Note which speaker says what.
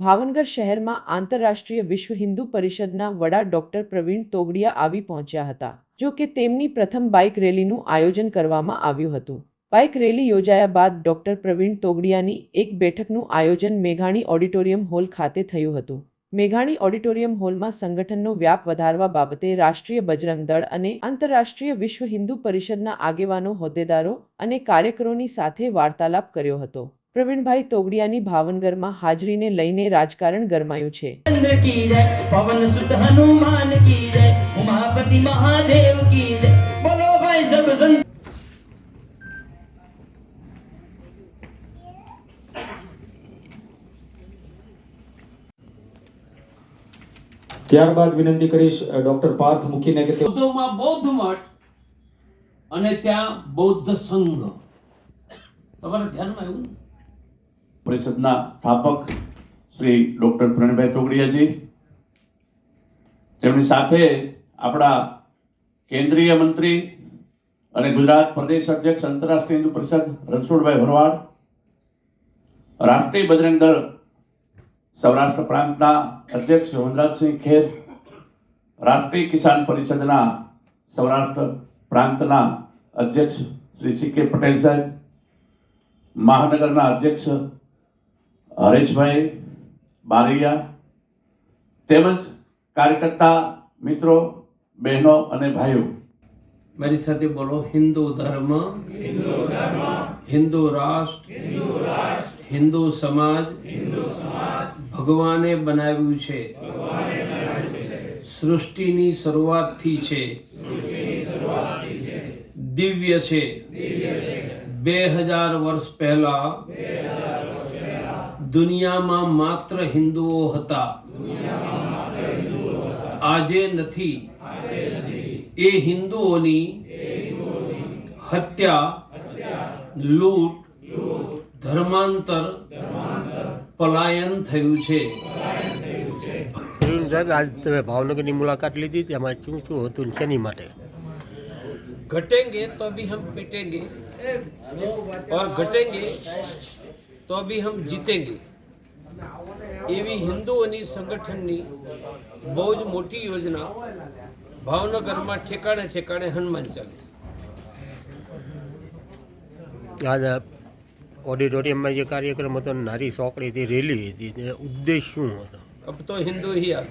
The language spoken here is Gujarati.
Speaker 1: ભાવનગર શહેરમાં આંતરરાષ્ટ્રીય વિશ્વ હિન્દુ પરિષદના વડા ડોક્ટર પ્રવીણ તોગડિયા આવી પહોંચ્યા હતા, જો કે તેમની પ્રથમ બાઇક રેલીનું આયોજન કરવામાં આવ્યું હતું. બાઇક રેલી યોજાયા બાદ ડોક્ટર પ્રવીણ તોગડિયાની એક બેઠકનું આયોજન મેઘાણી ઓડિટોરિયમ હોલ ખાતે થયું હતું. મેઘાણી ઓડિટોરિયમ હોલમાં સંગઠનનો વ્યાપ વધારવા બાબતે રાષ્ટ્રીય બજરંગ દળ અને આંતરરાષ્ટ્રીય વિશ્વ હિન્દુ પરિષદના આગેવાનો, હોદ્દેદારો અને કાર્યકરોની સાથે વાર્તાલાપ કર્યો હતો. પ્રવીણભાઈ તોગડિયાની ભાવનગરમાં હાજરીને લઈને રાજકારણ ગરમાયું છે.
Speaker 2: ત્યારબાદ વિનંતી કરીશ ડોક્ટર પાર્થ મૂકીને કે
Speaker 3: બૌદ્ધમાં બૌદ્ધ મઠ અને ત્યાં બૌદ્ધ સંઘ. તમારા ધ્યાનમાં એવું?
Speaker 4: પરિષદના સ્થાપક શ્રી ડૉક્ટર પ્રણભાઈ તોગડિયાજી. તેમની સાથે આપણા કેન્દ્રીય મંત્રી અને ગુજરાત પ્રદેશ અધ્યક્ષ આંતરરાષ્ટ્રીય હિન્દુ પરિષદ રણછોડભાઈ ભરવાડ, રાષ્ટ્રીય બજરંગ દળ સૌરાષ્ટ્ર પ્રાંતના અધ્યક્ષ વનરાજસિંહ ખેર, રાષ્ટ્રીય કિસાન પરિષદના સૌરાષ્ટ્ર પ્રાંતના અધ્યક્ષ શ્રી સી કે પટેલ સાહેબ, મહાનગરના અધ્યક્ષ હરેશભાઈ બારૈયા તેમજ કાર્યકર્તા મિત્રો બહેનો અને ભાઈઓ.
Speaker 3: મારી સાથે બોલો હિન્દુ ધર્મ. હિન્દુ રાષ્ટ્ર. હિન્દુ સમાજ. ભગવાને બનાવ્યું છે. સૃષ્ટિની શરૂઆતથી છે. દિવ્ય છે. બે હજાર વર્ષ પહેલા દુનિયામાં માત્ર હિન્દુઓ હતા આજે નથી એ હિન્દુઓની હત્યા લૂંટ ધર્માંતર પલાયન થયું છે
Speaker 5: પ્રવીણ સાહેબ આજ તમે ભાવનગરની મુલાકાત લીધી તેમાં શું શું હતું ને શેની માટે
Speaker 3: घटेंगे तो भी हम पिटेंगे और घटेंगे તો બી હમ जीतेंगे એવી હિન્દુઓની સંગઠનની બહુ જ મોટી યોજના ભાવનગરમાં ઠેકાણે ઠેકાણે હનુમાન ચાલીસ.
Speaker 5: આજે ઓડિટોરિયમમાં જે કાર્યક્રમ હતો નારી સોકડી હતી રેલી હતી તે ઉદ્દેશ શું હતો?
Speaker 3: અબ તો હિન્દુ હી આ